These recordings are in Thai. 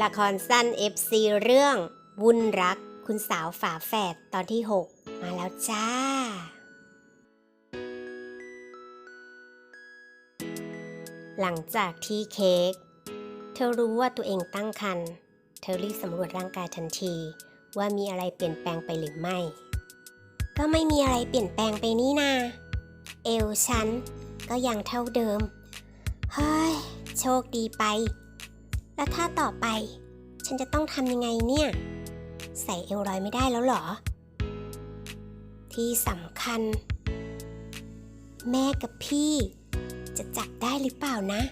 ละครสั้น FC เรื่องวุ่นรัก คุณสาวฝาแฝดตอนที่ 6 มาแล้วจ้า หลังจากที่เค้ก เธอรู้ว่าตัวเองตั้งครรภ์เธอรีบสำรวจร่างกายทันที ว่ามีอะไรเปลี่ยนแปลงไปหรือไม่ ก็ไม่มีอะไรเปลี่ยนแปลงไปนี่นาเอวฉันก็ยังเท่าเดิม เฮ้ย โชคดีไป แล้วถ้าต่อไป ฉันจะต้องทำยังไงเนี่ย ใส่เอวลอยไม่ได้แล้วหรอ ที่สำคัญ แม่กับพี่ จะจับได้หรือเปล่านะ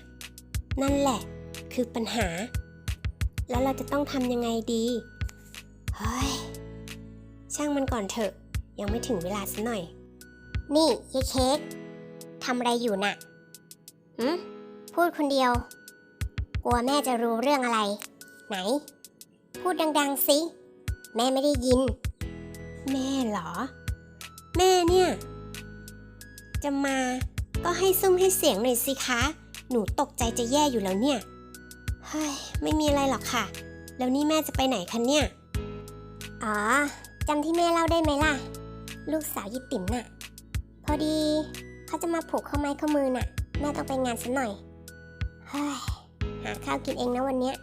นั่นแหละ คือปัญหา แล้วเราจะต้องทำยังไงดีเฮ้ยช่างมันก่อนเถอะ ยังไม่ถึงเวลาซะหน่อย นี่ยายเค้กทำอะไรอยู่น่ะหืมพูดคนเดียว กลัวแม่จะรู้เรื่องอะไร ไหน พูดดังๆสิ แม่ไม่ได้ยิน แม่เหรอ แม่เนี่ย จะมาก็ให้ซุ้มให้เสียงหน่อยสิคะ หนูตกใจจะแย่อยู่แล้วเนี่ย เฮ้ย ไม่มีอะไรหรอกค่ะ แล้วนี่แม่จะไปไหนคะเนี่ย อ๋อจำที่แม่เล่าได้ไหมล่ะ ลูกสาวยิติ๋มน่ะ พอดี เขาจะมาผูกข้อไม้ข้อมือน่ะ แม่ต้องไปงานสักหน่อย เฮ้ย หาข้าวกินเองนะวันเนี้ย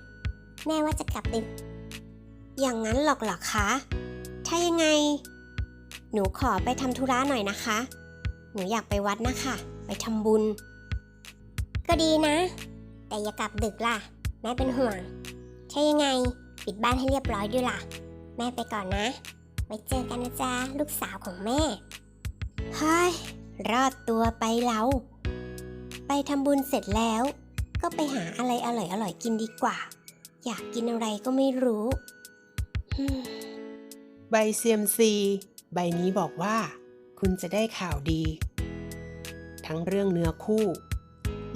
แม่ว่าจะกลับดึก อย่างนั้นหรอกเหรอคะ ถ้ายังไง หนูขอไปทำธุระหน่อยนะคะ หนูอยากไปวัดนะคะ ไปทำบุญ ก็ดีนะ แต่อย่ากลับดึกล่ะ แม่เป็นห่วงใช่ยังไง ปิดบ้านให้เรียบร้อยด้วยล่ะ แม่ไปก่อนนะ ไว้เจอกันนะจ๊ะลูกสาวของแม่เฮ้ยรอดตัวไปเราไปทำบุญเสร็จแล้ว ก็ไปหาอะไรอร่อยๆกินดีกว่า อยากกินอะไรก็ไม่รู้อืมใบเซียมซี ใบนี้บอกว่า คุณจะได้ข่าวดี ทั้งเรื่องเนื้อคู่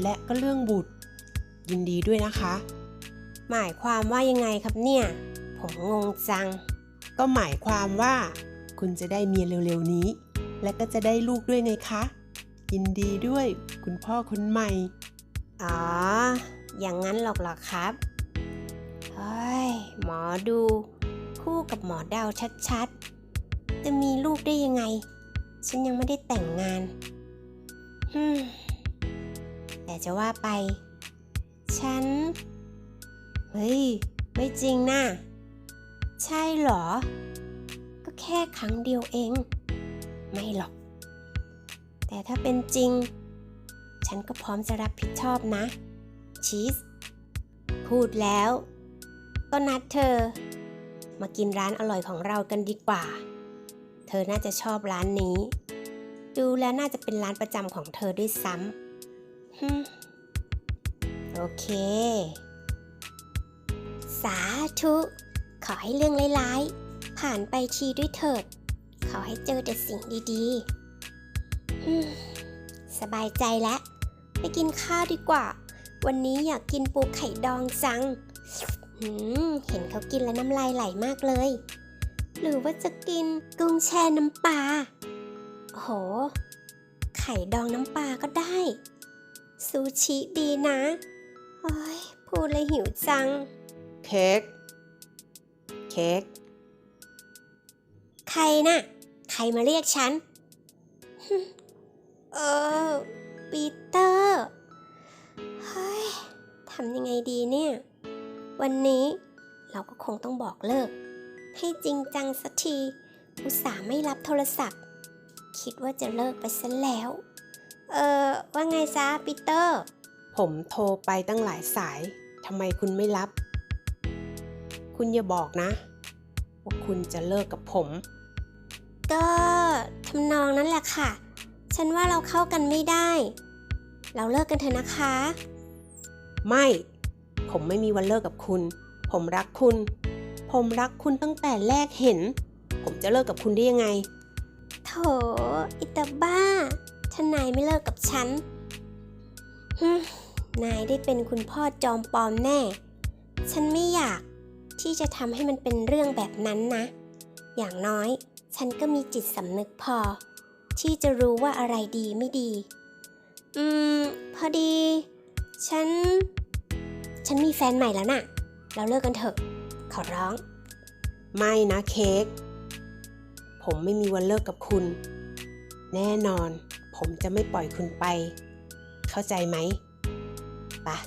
และก็เรื่องบุตร ยินดีด้วยนะคะ หมายความว่ายังไงครับเนี่ย ผมงงจัง ก็หมายความว่า คุณจะได้เมียเร็วๆนี้ และก็จะได้ลูกด้วยไงคะ ยินดีด้วยคุณพ่อคนใหม่ อ๋อ อย่างนั้นหรอกหรอครับเฮ้ยหมอดู คู่กับหมอดาวชัดๆ จะมีลูกได้ยังไง ฉันยังไม่ได้แต่งงานฮึมแต่จะว่าไป ฉัน เฮ้ย ไม่จริงนะใช่เหรอ ก็แค่ครั้งเดียวเอง ไม่หรอก แต่ถ้าเป็นจริง ฉันก็พร้อมจะรับผิดชอบนะชีสพูดแล้ว ก็นัดเธอ มากินร้านอร่อยของเรากันดีกว่า เธอน่าจะชอบร้านนี้ ดูแล้วน่าจะเป็นร้านประจำของเธอด้วยซ้ำโอเค สาธุ ขอให้เรื่องร้ายๆ ผ่านไปทีด้วยเถิด ขอให้เจอแต่สิ่งดีๆสบายใจแล้ว ไปกินข้าวดีกว่า วันนี้อยากกินปูไข่ดองจังหืมเห็นเขากินแล้วน้ำลายไหลมากเลย หรือว่าจะกินกุ้งแช่น้ำปลาโอ้โหไข่ดองน้ำปลาก็ได้ ซูชิดีนะโอ้ยพูดเลยหิวจัง เค้ก เค้ก ใครน่ะ ใครมาเรียกฉันฮึเออ ปีเตอร์ เฮ้ยทำยังไงดีเนี่ย วันนี้เราก็คงต้องบอกเลิก ให้จริงจังสักที อุตส่าห์ไม่รับโทรศัพท์ คิดว่าจะเลิกไปซะแล้ว เออว่าไงซะปีเตอร์ ผมโทรไปตั้งหลายสาย ทำไมคุณไม่รับ คุณอย่าบอกนะ ว่าคุณจะเลิกกับผม ก็ทำนองนั้นแหละค่ะ ฉันว่าเราเข้ากันไม่ได้ เราเลิกกันเถอะนะคะ ไม่ ผมไม่มีวันเลิกกับคุณ ผมรักคุณ ผมรักคุณตั้งแต่แรกเห็น ผมจะเลิกกับคุณได้ยังไง โถอิตาบ้าถ้านายไม่เลิกกับฉันฮึมนายได้เป็นคุณพ่อจอมปลอมแน่ ฉันไม่อยากที่จะทำให้มันเป็นเรื่องแบบนั้นนะ อย่างน้อย ฉันก็มีจิตสำนึกพอ ที่จะรู้ว่าอะไรดีไม่ดี อืม พอดี ฉัน ฉันมีแฟนใหม่แล้วน่ะ เราเลิกกันเถอะ ขอร้อง ไม่นะเค้ก ผมไม่มีวันเลิกกับคุณ แน่นอน ผมจะไม่ปล่อยคุณไป เข้าใจไหมไปะ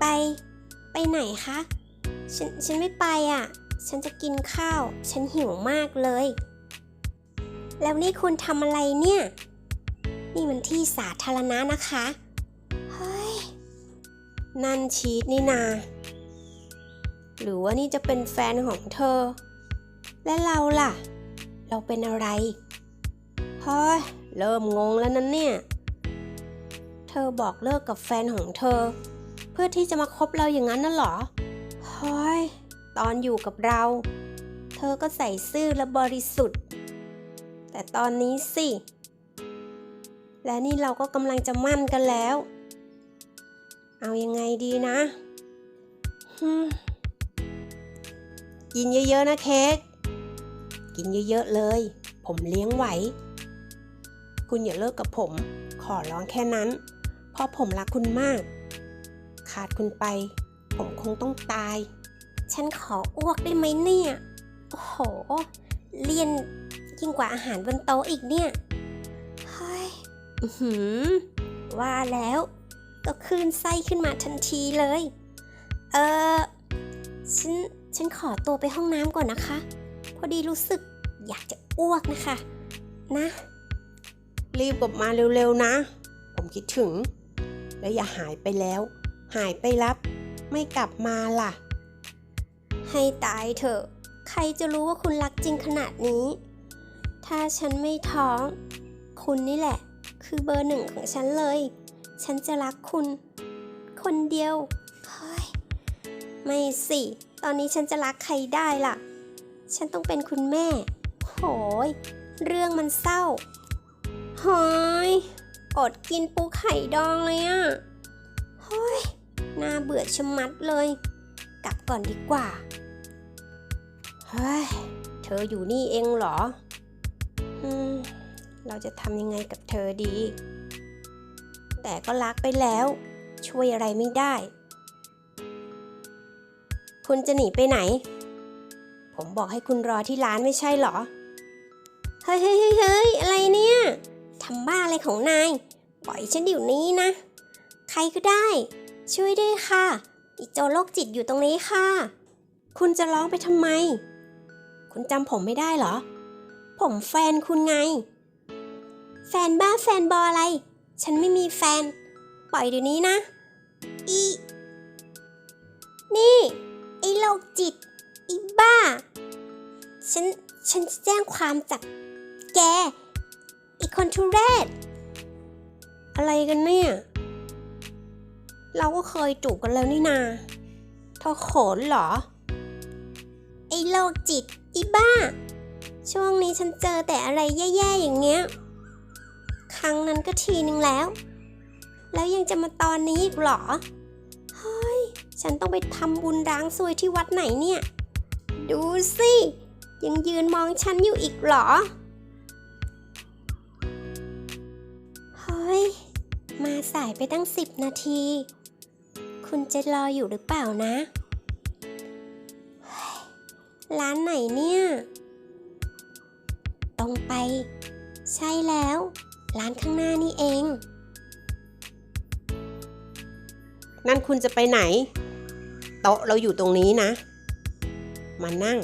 ไป ไปไหนคะ ฉัน ฉันไม่ไปอะ ฉันจะกินข้าว ฉันหิวมากเลย แล้วนี่คุณทำอะไรเนี่ย นี่มันที่สาธารณะนะคะ เฮ้ย นั่นชีตนี่นา หรือว่านี่จะเป็นแฟนของเธอ และเราล่ะ เราเป็นอะไรเฮ้ยเริ่มงงแล้วนั้นเนี่ย เธอบอกเลิกกับแฟนของเธอ เพื่อที่จะมาคบเราอย่างนั้นน่ะเหรอเฮ้ยตอนอยู่กับเรา เธอก็ใส่ซื่อและบริสุทธิ์ แต่ตอนนี้สิ และนี่เราก็กำลังจะมั่นกันแล้ว เอายังไงดีนะกินเยอะๆนะเค้ก กินเยอะๆเลย ผมเลี้ยงไหว คุณอย่าเลิกกับผม ขอร้องแค่นั้น เพราะผมรักคุณมาก ขาดคุณไป ผมคงต้องตาย ฉันขออ้วกได้ไหมเนี่ย โอ้โห เลียน ยิ่งกว่าอาหารบนโต๊ะอีกเนี่ย เฮ้ยอื้อหือว่าแล้ว ก็คลื่นไส้ขึ้นมาทันทีเลย เออฉัน ฉันขอตัวไปห้องน้ำก่อนนะคะ พอดีรู้สึกอยากจะอ้วกนะคะ นะ รีบกลับมาเร็วๆนะ ผมคิดถึง และอย่าหายไปแล้ว หายไปรับ ไม่กลับมาล่ะ ให้ตายเถอะ ใครจะรู้ว่าคุณรักจริงขนาดนี้ ถ้าฉันไม่ท้อง คุณนี่แหละ คือเบอร์หนึ่งของฉันเลย ฉันจะรักคุณ คนเดียว เฮ้ย ไม่สิ ตอนนี้ฉันจะรักใครได้ล่ะ ฉันต้องเป็นคุณแม่ โหย เรื่องมันเศร้าเฮ้ย อดกินปูไข่ดองเลยอะเฮ้ย น่าเบื่อชะมัดเลย กลับก่อนดีกว่า เฮ้ย เธออยู่นี่เองเหรอ เราจะทำยังไงกับเธอดี แต่ก็รักไปแล้ว ช่วยอะไรไม่ได้ คุณจะหนีไปไหน ผมบอกให้คุณรอที่ร้านไม่ใช่เหรอเฮ้ยเฮ้ยเฮ้ยเฮ้ยอะไรเนี่ยทำบ้าอะไรของนาย ปล่อยฉันเดี๋ยวนี้นะ ใครก็ได้ ช่วยด้วยค่ะ อีโจโรคจิตอยู่ตรงนี้ค่ะ คุณจะร้องไปทำไม คุณจำผมไม่ได้เหรอ ผมแฟนคุณไง แฟนบ้าแฟนบออะไร ฉันไม่มีแฟน ปล่อยเดี๋ยวนี้นะ อี นี่ ไอ้โรคจิต อีบ้า ฉัน ฉันจะแจ้งความจับแก อีคอนทุเรศอะไรกันเนี่ย เราก็เคยจูบกันแล้วนี่นาเธอโขนเหรอ ไอ้โรคจิต อีบ้า ช่วงนี้ฉันเจอแต่อะไรแย่ๆอย่างเงี้ย ครั้งนั้นก็ทีนึงแล้ว แล้วยังจะมาตอนนี้อีกหรอ เฮ้ย ฉันต้องไปทำบุญร้างซวยที่วัดไหนเนี่ย ดูสิ ยังยืนมองฉันอยู่อีกหรอ เฮ้ย มาสายไปตั้งสิบนาที คุณจะรออยู่หรือเปล่านะ ร้านไหนเนี่ย ตรงไป ใช่แล้ว ร้านข้างหน้านี่เอง นั่นคุณจะไปไหน โต๊ะเราอยู่ตรงนี้นะ มานั่ง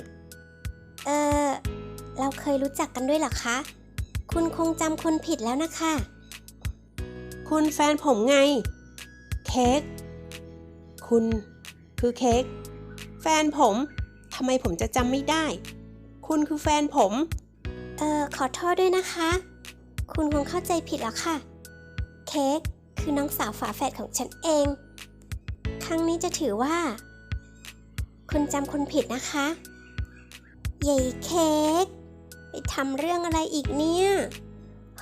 เออเราเคยรู้จักกันด้วยเหรอคะ คุณคงจำคนผิดแล้วนะคะ คุณแฟนผมไง เค้ก คุณคือเค้ก แฟนผม ทำไมผมจะจำไม่ได้ คุณคือแฟนผม เออขอโทษด้วยนะคะ คุณคงเข้าใจผิดแล้วค่ะ เค้กคือน้องสาวฝาแฝดของฉันเอง ครั้งนี้จะถือว่า คุณจำคนผิดนะคะเย่เค้กไปทำเรื่องอะไรอีกเนี่ย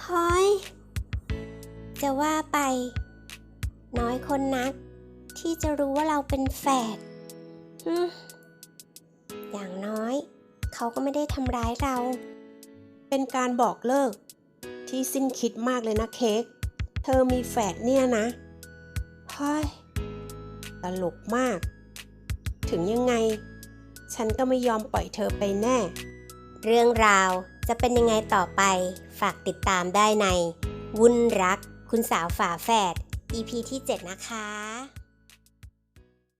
ฮ้ยจะว่าไป น้อยคนนัก ที่จะรู้ว่าเราเป็นแฝดอย่างน้อย เขาก็ไม่ได้ทำร้ายเรา เป็นการบอกเลิก ที่สิ้นคิดมากเลยนะเค้ก เธอมีแฝดเนี่ยนะเฮ้ยตลกมาก ถึงยังไง ฉันก็ไม่ยอมปล่อยเธอไปแน่ เรื่องราวจะเป็นยังไงต่อไป ฝากติดตามได้ใน วุ่นรัก คุณสาวฝาแฝด EP ที่ 7 นะคะ